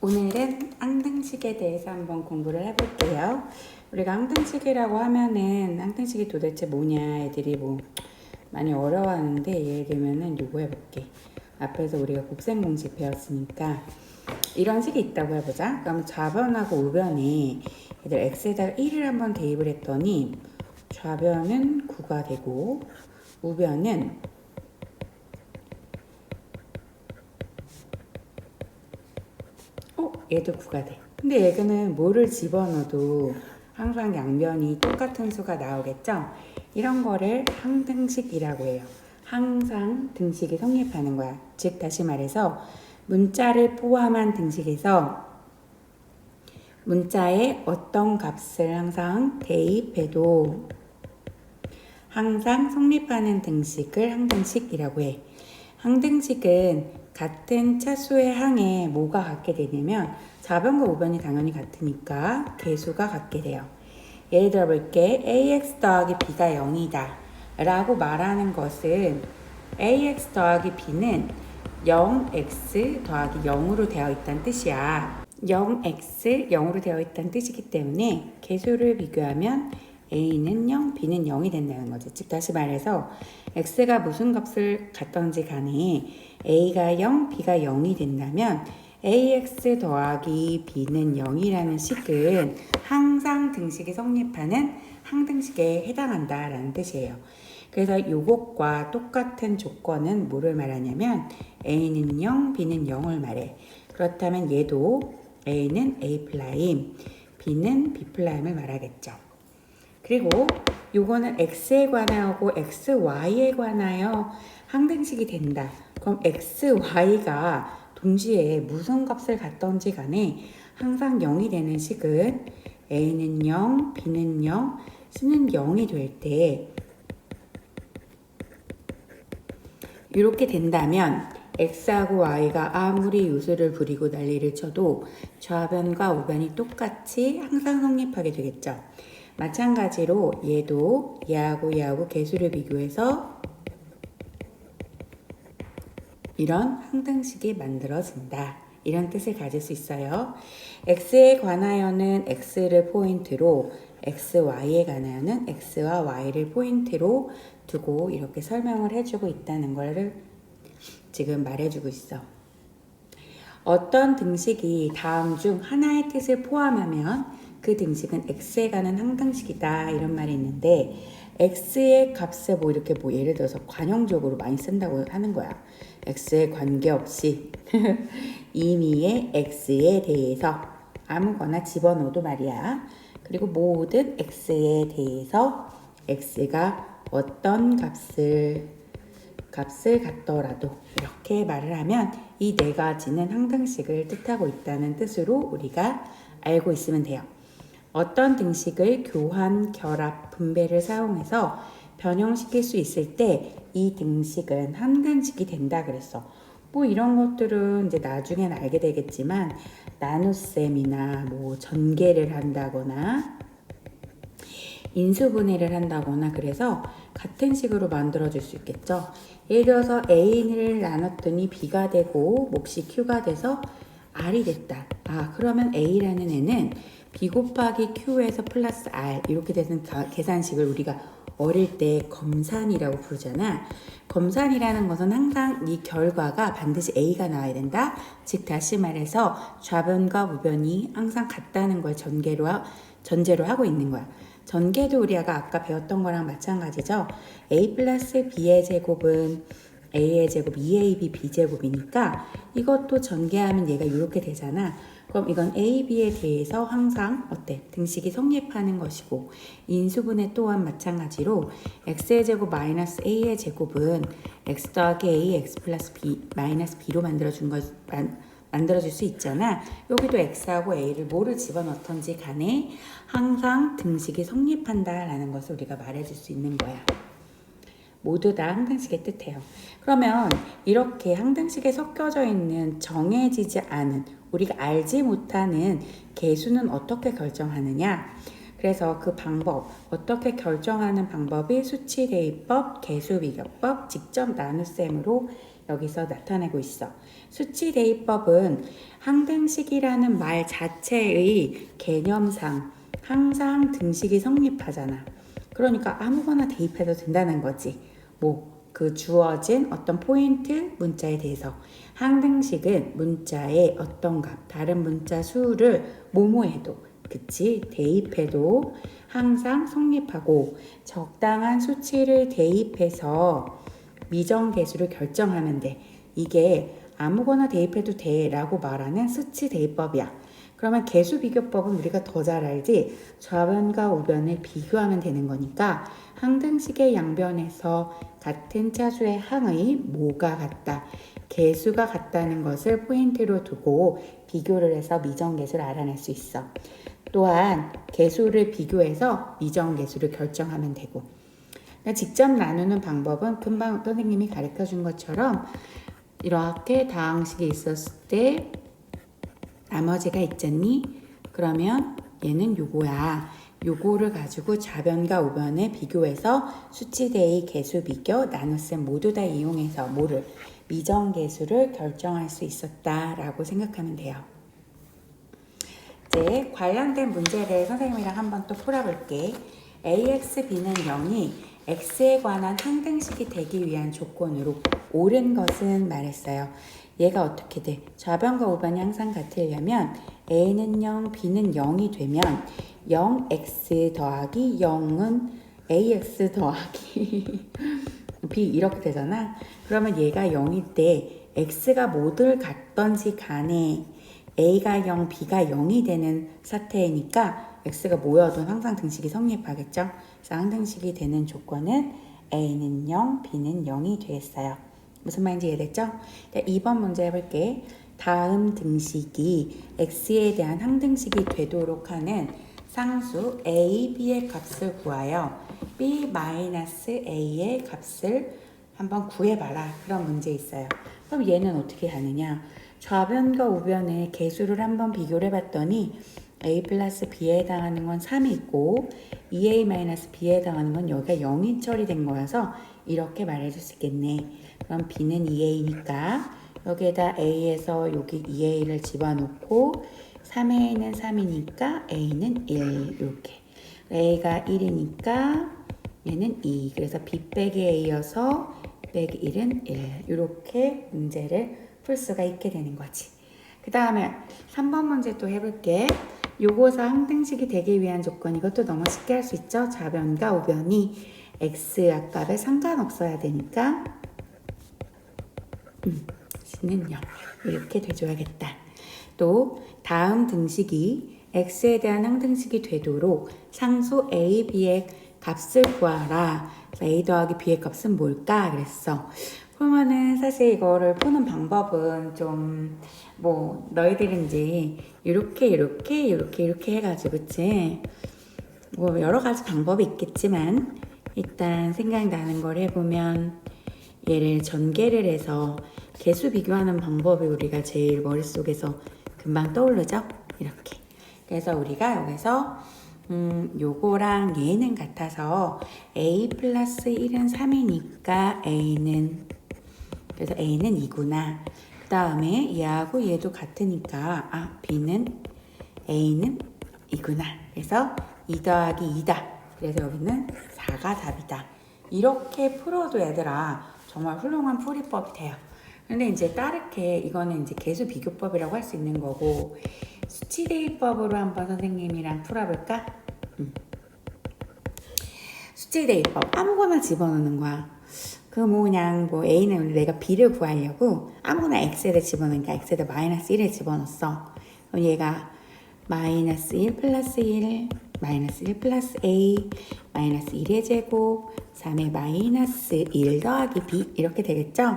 오늘은 항등식에 대해서 한번 공부를 해볼게요. 우리가 항등식이라고 하면은 항등식이 도대체 뭐냐 애들이 뭐 많이 어려워하는데 예를 들면은 요거 해볼게. 앞에서 우리가 곱셈 공식 배웠으니까 이런 식이 있다고 해보자. 그럼 좌변하고 우변에 얘들 x에다가 1을 한번 대입을 했더니 좌변은 9가 되고 우변은 얘도 9가 돼. 근데 얘는 뭐를 집어넣어도 항상 양변이 똑같은 수가 나오겠죠? 이런 거를 항등식이라고 해요. 항상 등식이 성립하는 거야. 즉 다시 말해서 문자를 포함한 등식에서 문자에 어떤 값을 항상 대입해도 항상 성립하는 등식을 항등식이라고 해. 항등식은 같은 차수의 항에 뭐가 같게 되냐면 좌변과 우변이 당연히 같으니까 개수가 같게 돼요. 예를 들어 볼게. ax 더하기 b가 0이다. 라고 말하는 것은 ax 더하기 b는 0x 더하기 0으로 되어 있다는 뜻이야. 0x 0으로 되어 있다는 뜻이기 때문에 개수를 비교하면 a는 0, b는 0이 된다는 거죠. 즉 다시 말해서 x가 무슨 값을 갖던지 간에 a가 0, b가 0이 된다면 ax 더하기 b는 0이라는 식은 항상 등식이 성립하는 항등식에 해당한다라는 뜻이에요. 그래서 이것과 똑같은 조건은 뭐를 말하냐면 a는 0, b는 0을 말해. 그렇다면 얘도 a는 a 플라임, b는 b 플라임을 말하겠죠. 그리고 요거는 x에 관하고 xy에 관하여 항등식이 된다. 그럼 x, y가 동시에 무슨 값을 갖던지 간에 항상 0이 되는 식은 a는 0, b는 0, c는 0이 될 때 이렇게 된다면 x하고 y가 아무리 요수를 부리고 난리를 쳐도 좌변과 우변이 똑같이 항상 성립하게 되겠죠. 마찬가지로 얘도 얘하고 얘하고 개수를 비교해서 이런 항등식이 만들어진다. 이런 뜻을 가질 수 있어요. x에 관하여는 x를 포인트로 x, y에 관하여는 x와 y를 포인트로 두고 이렇게 설명을 해주고 있다는 것을 지금 말해주고 있어. 어떤 등식이 다음 중 하나의 뜻을 포함하면 그 등식은 x에 관한 항등식이다 이런 말이 있는데 x의 값을 뭐 이렇게 뭐 예를 들어서 관용적으로 많이 쓴다고 하는 거야. x에 관계없이 임의의 x에 대해서 아무거나 집어넣어도 말이야. 그리고 모든 x에 대해서 x가 어떤 값을 값을 갖더라도 이렇게 말을 하면 이 네 가지는 항등식을 뜻하고 있다는 뜻으로 우리가 알고 있으면 돼요. 어떤 등식을 교환, 결합, 분배를 사용해서 변형시킬 수 있을 때 이 등식은 항등식이 된다 그랬어. 뭐 이런 것들은 이제 나중엔 알게 되겠지만 나눗셈이나 뭐 전개를 한다거나 인수분해를 한다거나 그래서 같은 식으로 만들어줄 수 있겠죠. 예를 들어서 A를 나눴더니 B가 되고 몫이 Q가 돼서 R이 됐다. 아 그러면 A라는 애는 B 곱하기 Q에서 플러스 R 이렇게 되는 계산식을 우리가 어릴 때 검산이라고 부르잖아. 검산이라는 것은 항상 이 결과가 반드시 A가 나와야 된다. 즉 다시 말해서 좌변과 우변이 항상 같다는 걸 전개로 전제로 하고 있는 거야. 전개도 우리가 아까 배웠던 거랑 마찬가지죠. A 플러스 B의 제곱은 A의 제곱 2AB B제곱이니까 이것도 전개하면 얘가 이렇게 되잖아. 그럼 이건 A, B에 대해서 항상 어때? 등식이 성립하는 것이고 인수분해 또한 마찬가지로 X의 제곱 마이너스 A의 제곱은 X 더하기 A, X 플러스 B 마이너스 B로 만들어준 것 만, 만들어줄 수 있잖아. 여기도 X하고 A를 뭐를 집어넣던지 간에 항상 등식이 성립한다라는 것을 우리가 말해줄 수 있는 거야. 모두 다 항등식의 뜻해요. 그러면 이렇게 항등식에 섞여져 있는 정해지지 않은 우리가 알지 못하는 개수는 어떻게 결정하느냐? 그래서 그 방법, 어떻게 결정하는 방법이 수치 대입법, 개수 비교법, 직접 나눗셈으로 여기서 나타내고 있어. 수치 대입법은 항등식이라는 말 자체의 개념상 항상 등식이 성립하잖아. 그러니까 아무거나 대입해도 된다는 거지. 뭐 그 주어진 어떤 포인트 문자에 대해서 항등식은 문자의 어떤 값, 다른 문자 수를 모모해도 그치 대입해도 항상 성립하고 적당한 수치를 대입해서 미정계수를 결정하면 돼. 이게 아무거나 대입해도 돼라고 말하는 수치 대입법이야. 그러면 개수 비교법은 우리가 더 잘 알지? 좌변과 우변을 비교하면 되는 거니까 항등식의 양변에서 같은 차수의 항의 뭐가 같다? 개수가 같다는 것을 포인트로 두고 비교를 해서 미정계수를 알아낼 수 있어. 또한 개수를 비교해서 미정계수를 결정하면 되고. 그러니까 직접 나누는 방법은 금방 선생님이 가르쳐 준 것처럼 이렇게 다항식이 있었을 때 나머지가 있잖니? 그러면 얘는 요거야. 요거를 가지고 좌변과 우변을 비교해서 수치 대의 개수 비교 나눗셈 모두 다 이용해서 뭐를 미정계수를 결정할 수 있었다라고 생각하면 돼요. 이제 관련된 문제를 선생님이랑 한번 또 풀어볼게. ax, b는 0이 x에 관한 항등식이 되기 위한 조건으로 옳은 것은 말했어요. 얘가 어떻게 돼? 좌변과 우변이 항상 같으려면 a는 0, b는 0이 되면 0x 더하기 0은 ax 더하기 b 이렇게 되잖아. 그러면 얘가 0일 때 x가 뭐들 같던지 간에 a가 0, b가 0이 되는 사태이니까 x가 뭐여도 항상 등식이 성립하겠죠. 항등식이 되는 조건은 a는 0, b는 0이 되겠어요. 무슨 말인지 이해됐죠? 자, 2번 문제 해볼게. 다음 등식이 x에 대한 항등식이 되도록 하는 상수 a, b의 값을 구하여 b-a의 값을 한번 구해봐라. 그런 문제 있어요. 그럼 얘는 어떻게 하느냐? 좌변과 우변의 개수를 한번 비교를 해봤더니 a 플러스 b에 해당하는 건 3이 있고 2a 마이너스 b에 해당하는 건 여기가 0이 처리된 거여서 이렇게 말해줄 수 있겠네. 그럼 b는 2a니까 여기에다 a에서 여기 2a를 집어넣고 3a는 3이니까 a는 1 이렇게. A가 1이니까 얘는 2 그래서 b 빼기 a여서 빼기 1은 1 이렇게 문제를 풀 수가 있게 되는 거지. 그 다음에 3번 문제 또 해볼게. 요거사 항등식이 되기 위한 조건 이것도 너무 쉽게 할 수 있죠? 좌변과 우변이 x 약값에 상관없어야 되니까 음, C는 0 이렇게 돼줘야겠다 또 다음 등식이 x에 대한 항등식이 되도록 상수 a, b의 값을 구하라. a 더하기 b의 값은 뭘까? 그랬어. 그러면은 사실 이거를 푸는 방법은 좀 뭐 너희들은 이제 이렇게 이렇게 이렇게 이렇게 해가지고 그치? 뭐 여러 가지 방법이 있겠지만 일단 생각나는 걸 해보면 얘를 전개를 해서 개수 비교하는 방법이 우리가 제일 머릿속에서 금방 떠오르죠? 이렇게. 그래서 우리가 여기서 음, 요거랑 얘는 같아서 a 플러스 1은 3이니까 a는 그래서 a는 2구나. 그 다음에 얘하고 얘도 같으니까 아 b는 a는 2구나. 그래서 2 더하기 2다. 그래서 여기는 4가 답이다. 이렇게 풀어도 얘들아 정말 훌륭한 풀이법이 돼요. 근데 이제 따르게 이거는 이제 개수 비교법이라고 할 수 있는 거고 수치 대입법으로 한번 선생님이랑 풀어볼까? 음. 수치 대입법 아무거나 집어넣는 거야. 그 뭐 그냥 뭐 A는 내가 B를 구하려고 아무거나 X에다 집어넣으니까 X에다 마이너스 1을 집어넣었어. 그럼 얘가 마이너스 1 플러스 1 마이너스 1 플러스 A 마이너스 1의 제곱 3의 마이너스 1 더하기 B 이렇게 되겠죠?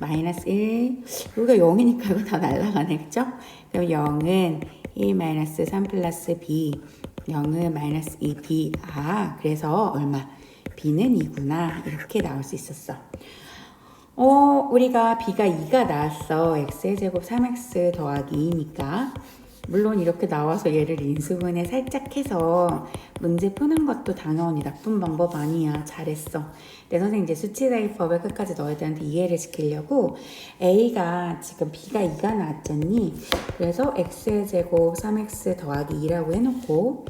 마이너스 1 여기가 0이니까 이거 다 날라가네 그죠? 그럼 0은 1 마이너스 3 플러스 B 0은 마이너스 2B 아 그래서 얼마? B는 2구나. 이렇게 나올 수 있었어. 어 우리가 B가 2가 나왔어. X의 제곱 3X 더하기 2니까 물론 이렇게 나와서 얘를 인수분해 살짝 해서 문제 푸는 것도 당연히 나쁜 방법 아니야. 잘했어. 내 선생님 이제 수치 대입법을 끝까지 너희들한테 이해를 시키려고 A가 지금 B가 2가 나왔잖니. 그래서 X의 제곱 3X 더하기 2라고 해놓고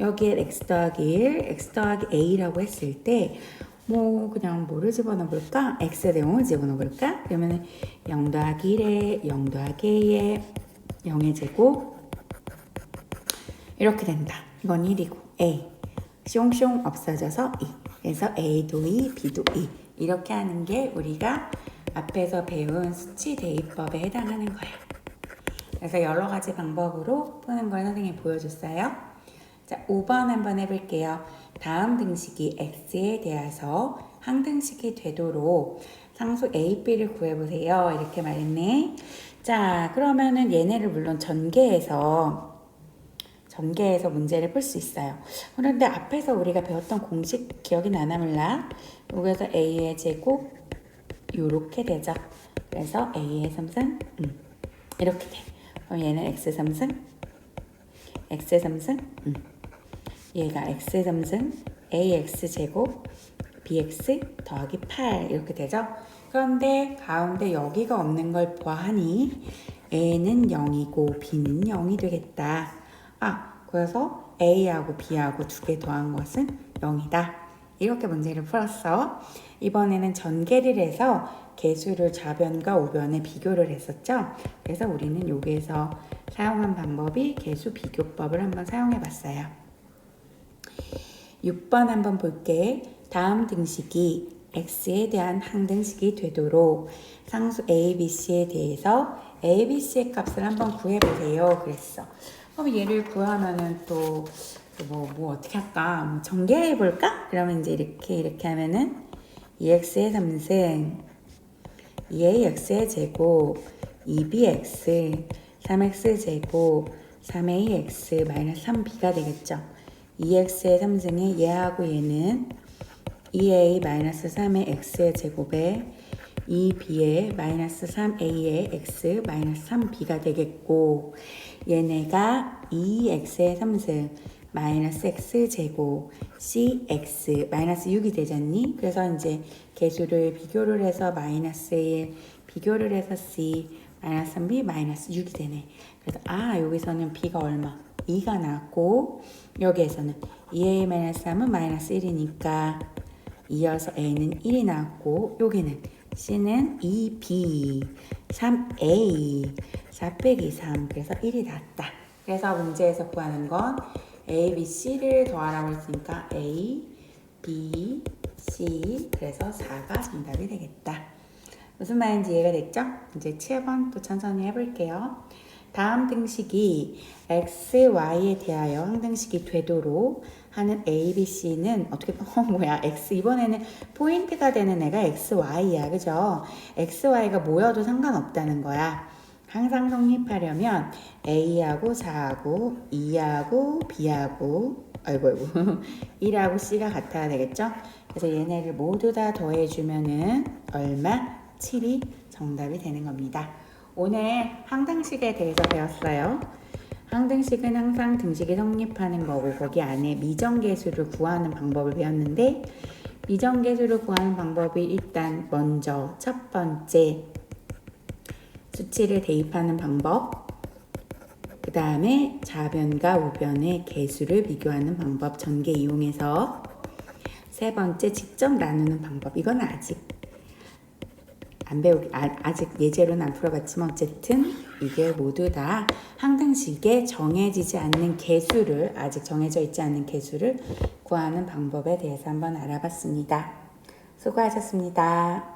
여기에 X 더하기 1, X 더하기 A라고 했을 때 뭐 그냥 뭐를 집어넣어 볼까? X에 대한 0을 집어넣어 볼까? 그러면 0 더하기 1에 0 더하기 A에 0의 제곱 이렇게 된다. 이건 1이고 A 숑숑 없어져서 2 그래서 A도 2, B도 2 이렇게 하는 게 우리가 앞에서 배운 수치 대입법에 해당하는 거야. 그래서 여러 가지 방법으로 푸는 걸 선생님이 보여줬어요. 자, 5번 한번 해볼게요. 다음 등식이 x에 대해서 항등식이 되도록 상수 a, b를 구해보세요. 이렇게 말했네. 자, 그러면은 얘네를 물론 전개해서 전개해서 문제를 풀 수 있어요. 그런데 앞에서 우리가 배웠던 공식 기억이 나나 몰라? 여기서 a의 제곱 요렇게 되죠. 그래서 a의 3승 음, 이렇게 돼. 그럼 얘는 x 3승 x 3승 음. 얘가 x 3승 ax 제곱 bx 더하기 8 이렇게 되죠. 그런데 가운데 여기가 없는 걸 보아하니 a는 0이고 b는 0이 되겠다. 아 그래서 a하고 b하고 두 개 더한 것은 0이다. 이렇게 문제를 풀었어. 이번에는 전개를 해서 개수를 좌변과 우변에 비교를 했었죠. 그래서 우리는 여기에서 사용한 방법이 개수 비교법을 한번 사용해 봤어요. 6번 한번 볼게. 다음 등식이 x에 대한 항등식이 되도록 상수 a, b, c에 대해서 a, b, c의 값을 한번 구해보세요. 그랬어. 그럼 얘를 구하면은 또 뭐, 뭐 어떻게 할까? 뭐 전개해 볼까? 그러면 이제 이렇게 이렇게 하면은 2x의 3승 2ax의 제곱 2bx 3x 제곱 3ax 마이너스 3b가 되겠죠. 2x의 3승에 얘하고 얘는 2a 마이너스 3의 x의 제곱에 2b의 마이너스 3a의 x 마이너스 3b가 되겠고 얘네가 2x의 3승 마이너스 x 제곱 cx 마이너스 6이 되잖니? 그래서 이제 개수를 비교를 해서 마이너스 1 비교를 해서 c 마이너스 3b 마이너스 6이 되네. 그래서 아 여기서는 b가 얼마? 2가 나왔고 여기에서는 2a 마이너스 3은 마이너스 1이니까 이어서 a는 1이 나왔고 여기는 c는 2b 3a 4 빼기 3 그래서 1이 나왔다. 그래서 문제에서 구하는 건 A, B, C를 더하라고 했으니까 A, B, C 그래서 4가 정답이 되겠다. 무슨 말인지 이해가 됐죠? 이제 7번 또 천천히 해볼게요. 다음 등식이 x, y에 대하여 항등식이 되도록 하는 a, b, c는 어떻게 어 뭐야 x 이번에는 포인트가 되는 애가 x, y야 그죠? x, y가 모여도 상관없다는 거야. 항상 성립하려면 A하고 4하고 2하고 B하고 아이고 아이고 1하고 C가 같아야 되겠죠? 그래서 얘네를 모두 다 더해주면은 얼마? 7이 정답이 되는 겁니다. 오늘 항등식에 대해서 배웠어요. 항등식은 항상 등식이 성립하는 거고 거기 안에 미정계수를 구하는 방법을 배웠는데 미정계수를 구하는 방법이 일단 먼저 첫 번째 수치를 대입하는 방법, 그 다음에 좌변과 우변의 개수를 비교하는 방법 전개 이용해서 세 번째 직접 나누는 방법. 이건 아직 안 배우기 아, 아직 예제로는 안 풀어봤지만 어쨌든 이게 모두 다 항등식에 정해지지 않는 개수를 아직 정해져 있지 않는 개수를 구하는 방법에 대해서 한번 알아봤습니다. 수고하셨습니다.